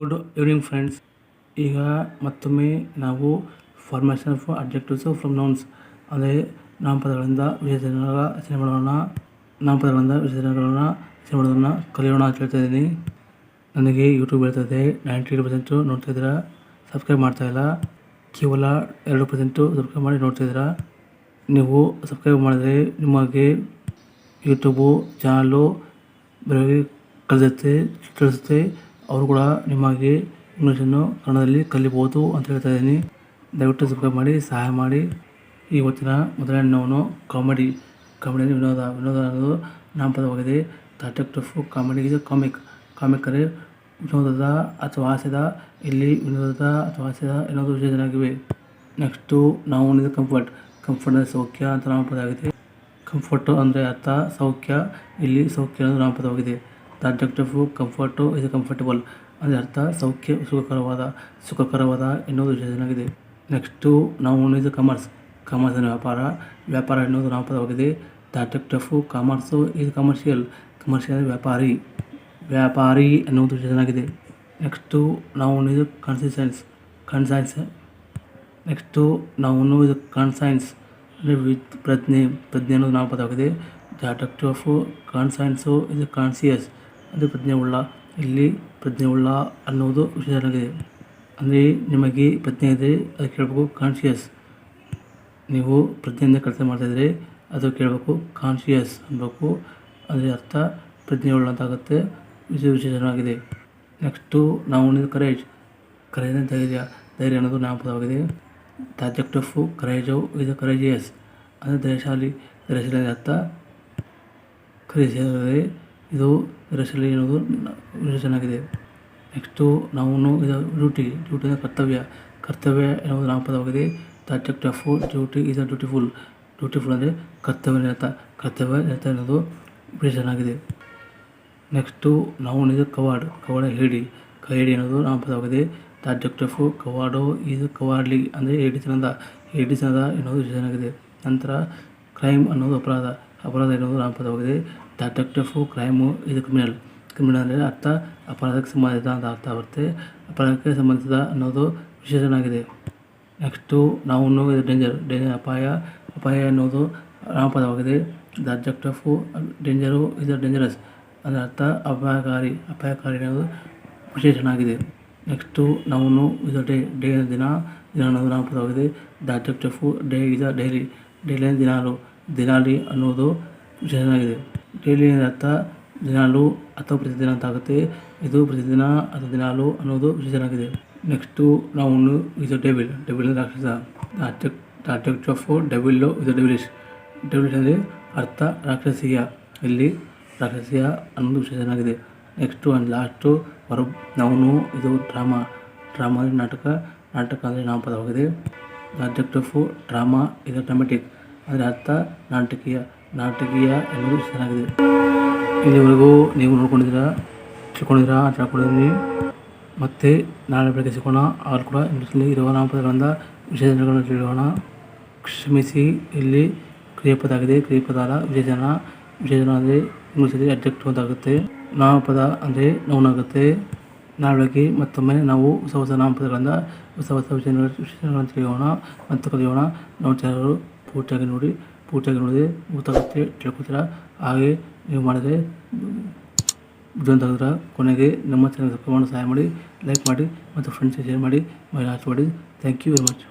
Good evening friends ಈಗ ಮತ್ತೊಮ್ಮೆ ನಾವು formation of adjectives from nouns ಅಂದರೆ ನಾಮಪದಗಳಿಂದ ವಿಶೇಷಣಗಳ ರಚನೆ ಮಾಡೋಣ ನಾಮಪದಗಳಿಂದ ವಿಶೇಷಣಗಳನ್ನು ರಚನೆ ಮಾಡೋದನ್ನು ಕಲಿಯೋಣ ಅಂತ ಹೇಳ್ತಾ ಇದ್ದೀನಿ. ನನಗೆ ಯೂಟ್ಯೂಬ್ ಹೇಳ್ತದೆ ನೈಂಟಿ ಏಟ್ ಪರ್ಸೆಂಟು ನೋಡ್ತಾ ಇದ್ದೀರಾ? ಸಬ್ಸ್ಕ್ರೈಬ್ ಮಾಡ್ತಾ ಇಲ್ಲ. ಕೇವಲ ಎರಡು ಪರ್ಸೆಂಟು ಸಬ್ಸ್ಕ್ರೈಬ್ ಮಾಡಿ ನೋಡ್ತಿದ್ದೀರಾ ನೀವು ಸಬ್ಸ್ಕ್ರೈಬ್ ಮಾಡಿದರೆ ನಿಮಗೆ ಯೂಟ್ಯೂಬು ಚಾನಲು ಬೇರೆಯವರಿಗೆ ಕಲಿಸುತ್ತೆ, ತಿಳಿಸುತ್ತೆ. ಅವರು ಕೂಡ ನಿಮಗೆ ಇಂಗ್ಲೀಷನ್ನು ಕನ್ನಡದಲ್ಲಿ ಕಲಿಬೋದು ಅಂತ ಹೇಳ್ತಾ ಇದ್ದೀನಿ. ದಯವಿಟ್ಟು ಸಬ್ಸ್ಕ್ರೈಬ್ ಮಾಡಿ, ಸಹಾಯ ಮಾಡಿ. ಇವತ್ತಿನ ಮೊದಲನೇ ಅನ್ನೋನು ಕಾಮಿಡಿ ಕಾಮಿಡಿ ಅಂದರೆ ವಿನೋದ ವಿನೋದ ಅನ್ನೋದು ನಾಮಪದವಾಗಿದೆ. ಟಫು ಕಾಮಿಡಿ ಇದು ಕಾಮಿಕ್ ಕಾಮಿಕ್ ಅಂದರೆ ವಿನೋದದ ಅಥವಾ ಹಾಸ್ಯದ, ಇಲ್ಲಿ ವಿನೋದದ ಅಥವಾ ಹಾಸ್ಯದ ಎನ್ನುವುದು ವಿಶೇಷನಾಗಿವೆ ನೆಕ್ಸ್ಟು ನಾವು ಉಳಿದ ಕಂಫರ್ಟ್ ಕಂಫರ್ಟ್ ಅಂದರೆ ಸೌಖ್ಯ ಅಂತ ನಾಮಪದ ಆಗಿದೆ. ಕಂಫರ್ಟು ಅಂದರೆ ಅರ್ಥ, ಸೌಖ್ಯ, ಇಲ್ಲಿ ಸೌಖ್ಯ ಅನ್ನೋದು ನಾಮಪದವಾಗಿದೆ. ದ ಅಬ್ಜೆಕ್ಟಿವ್ ಕಂಫರ್ಟು ಇದು ಕಂಫರ್ಟಬಲ್ ಅಂದರೆ ಅರ್ಥ ಸೌಖ್ಯ, ಸುಖಕರವಾದ ಸುಖಕರವಾದ ಎನ್ನುವುದು ವಿಶೇಷನಾಗಿದೆ ನೆಕ್ಸ್ಟು ನಾವು ಉಳಿದ ಕಮರ್ಸ್ ಕಮರ್ಸ್ ಅಂದರೆ ವ್ಯಾಪಾರ. ವ್ಯಾಪಾರ ಎನ್ನುವುದು ನಾಮಪದವಾಗಿದೆ ದ ಅಬ್ಜೆಕ್ಟಿವ್ ಕಾಮರ್ಸು ಇದು ಕಮರ್ಷಿಯಲ್ ಕಮರ್ಷಿಯಲ್ ವ್ಯಾಪಾರಿ. ವ್ಯಾಪಾರಿ ಎನ್ನುವುದು ವಿಶೇಷನಾಗಿದೆ ನೆಕ್ಸ್ಟು ನಾವು ಉಳಿದ ಕನ್ಸಿಸ್ಟೆನ್ಸ್ ಕನ್ಸೈನ್ಸ್ ನೆಕ್ಸ್ಟು ನಾವು ಇಸ್ ಕನ್ಸೈನ್ಸ್ ಅಂದರೆ ವಿತ್ ಪ್ರಜ್ಞೆ. ಪ್ರಜ್ಞೆ ಅನ್ನೋದು ನಾಮಪದವಾಗಿದೆ ದ ಅಟ್ರಾಕ್ಟಿವ್ ಆಫ್ ಕಾನ್ಸೈನ್ಸು ಇದು ಕಾನ್ಸಿಯಸ್ ಅದು ಪ್ರಜ್ಞೆ ಉಳ್ಳ. ಇಲ್ಲಿ ಪ್ರಜ್ಞೆ ಉಳ್ಳ ಅನ್ನುವುದು ವಿಶೇಷವಾಗಿದೆ. ಅಂದರೆ ನಿಮಗೆ ಪ್ರಜ್ಞೆ ಇದೆ ಅದು ಕೇಳಬೇಕು ಕಾನ್ಶಿಯಸ್ ನೀವು ಪ್ರಜ್ಞೆಯಿಂದ ಕೆಲಸ ಮಾಡ್ತಾಯಿದ್ರೆ ಅದು ಕೇಳಬೇಕು ಕಾನ್ಶಿಯಸ್ ಅನ್ನಬೇಕು ಅದರ ಅರ್ಥ, ಪ್ರಜ್ಞೆ ಉಳ್ಳಂತಾಗುತ್ತೆ ಇದು ವಿಶೇಷವಾಗಿದೆ. ನೆಕ್ಸ್ಟು ನಾವು ಕರೇಜ್ ಕರೇಜ್ ಧೈರ್ಯ. ಧೈರ್ಯ ಅನ್ನೋದು ನಾಮಪದವಾಗಿದೆ ದ ಅಬ್ಜೆಕ್ಟ್ ಆಫ್ ಕರೇಜು ಇದು ಕರೇಜಿಯಸ್ ಅಂದರೆ ಧೈರ್ಯಶಾಲಿ. ಧೈರ್ಯಶಾಲಿ ಅರ್ಥ. ಕರೇಜಿಯಸ್ ಇದು ರಸಲಿ ಎನ್ನುವುದು ವಿಶೇಷನಾಗಿದೆ ನೆಕ್ಸ್ಟು ನಾವು ಇದು ಡ್ಯೂಟಿ ಡ್ಯೂಟಿ ಅಂದರೆ ಕರ್ತವ್ಯ. ಕರ್ತವ್ಯ ಎನ್ನುವುದು ನಾಮಪದವಾಗಿದೆ the object of duty is a dutiful dutiful ಅಂದರೆ ಕರ್ತವ್ಯ ನಿರತ ಕರ್ತವ್ಯ ನಿರತ ಎನ್ನುವುದು ವಿಶೇಷನಾಗಿದೆ ನೆಕ್ಸ್ಟು ನಾವು ಇದು ಕವಾಡ್, ಕವಾಡ ಹೇಡಿ. ಕೈಡಿ ಅನ್ನೋದು ನಾಮಪದವಾಗಿದೆ ದ ಅಬ್ಜೆಕ್ಟ್ ಆಫ್ ಕವಾಡು ಇದು ಕವಾಡ್ಲಿ ಅಂದರೆ ಏಡಿತನದ ಏಡಿತನದ ಎನ್ನುವುದು ವಿಶೇಷನಾಗಿದೆ ನಂತರ ಕ್ರೈಮ್ ಅನ್ನೋದು ಅಪರಾಧ. ಅಪರಾಧ ಎನ್ನುವುದು ನಾಮಪದವಾಗಿದೆ ದ ಅಬ್ಜೆಕ್ಟ್ ಆಫ್ ಕ್ರೈಮು, ಇದು ಕ್ರಿಮಿನಲ್. ಕ್ರಿಮಿನಲ್ ಅಂದರೆ ಅರ್ಥ, ಅಪರಾಧಕ್ಕೆ ಸಂಬಂಧಿಸಿದ ಅಂತ ಅರ್ಥ ಬರುತ್ತೆ. ಅಪರಾಧಕ್ಕೆ ಸಂಬಂಧಿಸಿದ ಅನ್ನೋದು ವಿಶೇಷನಾಗಿದೆ ನೆಕ್ಸ್ಟು ನಾವು ಇದು ಡೇಂಜರ್ ಡೇಂಜರ್ ಅಪಾಯ. ಅಪಾಯ ಅನ್ನೋದು ನಾಮಪದವಾಗಿದೆ ದ ಅಬ್ಜೆಕ್ಟ್ ಆಫ್ ಡೇಂಜರು ಇದು ಡೇಂಜರಸ್ ಅದರ ಅರ್ಥ, ಅಪಾಯಕಾರಿ ಅಪಾಯಕಾರಿ ಅನ್ನೋದು ವಿಶೇಷನಾಗಿದೆ ನೆಕ್ಸ್ಟು ನಾವು ಇದು ಡೇ ಡೇ ದಿನ. ದಿನ ಅನ್ನೋದು ನಾಮಪದವಾಗಿದೆ ದ ಅಬ್ಜೆಕ್ಟ್ ಆಫ್ ಡೇ ಇದ ಡೈಲಿ. ಡೈಲಿ ದಿನಾಲು. ದಿನಾಲಿ ಅನ್ನೋದು ವಿಶೇಷನಾಗಿದೆ ಡೈಲಿ ಅರ್ಥ ದಿನಾಲು ಅಥವಾ ಪ್ರತಿದಿನ ಅಂತ ಆಗುತ್ತೆ. ಇದು ಪ್ರತಿದಿನ ಅಥವಾ ದಿನಾಲು ಅನ್ನೋದು ವಿಶೇಷನಾಗಿದೆ ನೆಕ್ಸ್ಟು ನಾವು ಇದು ಡೆವಿಲ್ ಡೆವಿಲ್ ಅಂದರೆ ರಾಕ್ಷಸ. ಆಫ್ ಡೆವಿಲ್ಲು ಇದು ಡೆವಿಲಿಶ್ ಡೆವಿಲಿಶ್ ಅಂದರೆ ಅರ್ಥ, ರಾಕ್ಷಸೀಯ. ಇಲ್ಲಿ ರಾಕ್ಷಸೀಯ ಅನ್ನೋದು ವಿಶೇಷನಾಗಿದೆ ನೆಕ್ಸ್ಟು ಆ್ಯಂಡ್ ಲಾಸ್ಟು ಹೊರ ನಾವು ಇದು ಡ್ರಾಮಾ ಡ್ರಾಮಾ ಅಂದರೆ ನಾಟಕ. ನಾಟಕ ಅಂದರೆ ನಾಮಪದವಾಗಿದೆ. ದ ಅಬ್ಜೆಕ್ಟ್ ಆಫ್ ಡ್ರಾಮಾ ಇದು ಡ್ರಾಮೆಟಿಕ್ ಅಂದರೆ ಅರ್ಥ, ನಾಟಕೀಯ. ನಾಟಕೀಯ ಎಲ್ಲರೂ ಚೆನ್ನಾಗಿದೆ. ಇಲ್ಲಿವರೆಗೂ ನೀವು ನೋಡ್ಕೊಂಡಿದ್ದೀರಾ, ತಿಳ್ಕೊಂಡಿದ್ದೀರಾ ಆಟ ಆಡ್ಕೊಂಡಿದ್ದೀನಿ ಮತ್ತು ನಾಳೆ ಬೆಳಗ್ಗೆ ಸಿಕ್ಕೋಣ ಆದರೂ ಕೂಡ ಇಂಗ್ಲೀಷಲ್ಲಿ ಇರುವ ನಾಮಪದಗಳಿಂದ ವಿಶೇಷಣಗಳನ್ನು ತಿಳಿಯೋಣ ಕ್ಷಮಿಸಿ, ಇಲ್ಲಿ ಕ್ರಿಯಾಪದ ಆಗಿದೆ. ಕ್ರಿಯಾಪದ ಅಲ್ಲ ವಿಶೇಷಣ ವಿಶೇಷಣ ಅಂದರೆ ಇಂಗ್ಲೀಷಲ್ಲಿ ಅಡ್ಜೆಕ್ಟ್ ಒಂದಾಗುತ್ತೆ ನಾಮಪದ ಅಂದರೆ ನೌನ್ ಆಗುತ್ತೆ. ಬೆಳಗ್ಗೆ ಮತ್ತೊಮ್ಮೆ ನಾವು ಹೊಸ ಹೊಸ ನಾಮಪದಗಳಿಂದ ಹೊಸ ಹೊಸ ವಿಷಯಗಳ ವಿಷಯಗಳನ್ನು ತಿಳಿಯೋಣ. ಮತ್ತು ಕಲಿಯೋಣ. ನಾವು ಚಾನಲ್ ಪೂರ್ತಿಯಾಗಿ ನೋಡಿ ಪೂರ್ತಿಯಾಗಿ ನೋಡಿದ್ರೆ ಗೊತ್ತಾಗುತ್ತೆ, ತಿಳ್ಕೊತೀರಾ? ಹಾಗೆ ನೀವು ಮಾಡಿದರೆ ವಿಡಿಯೋ ಕೊನೆಗೆ ನಮ್ಮ ಚಾನಲ್ ಸಬ್ಸ್ಕ್ರೈಬ್ ಮಾಡಿ ಸಹಾಯ ಮಾಡಿ ಲೈಕ್ ಮಾಡಿ ಮತ್ತು ಫ್ರೆಂಡ್ಸ್ ಶೇರ್ ಮಾಡಿ ಮಾಡಿ ಮಾಡಿ ಥ್ಯಾಂಕ್ ಯು ವೆರಿ ಮಚ್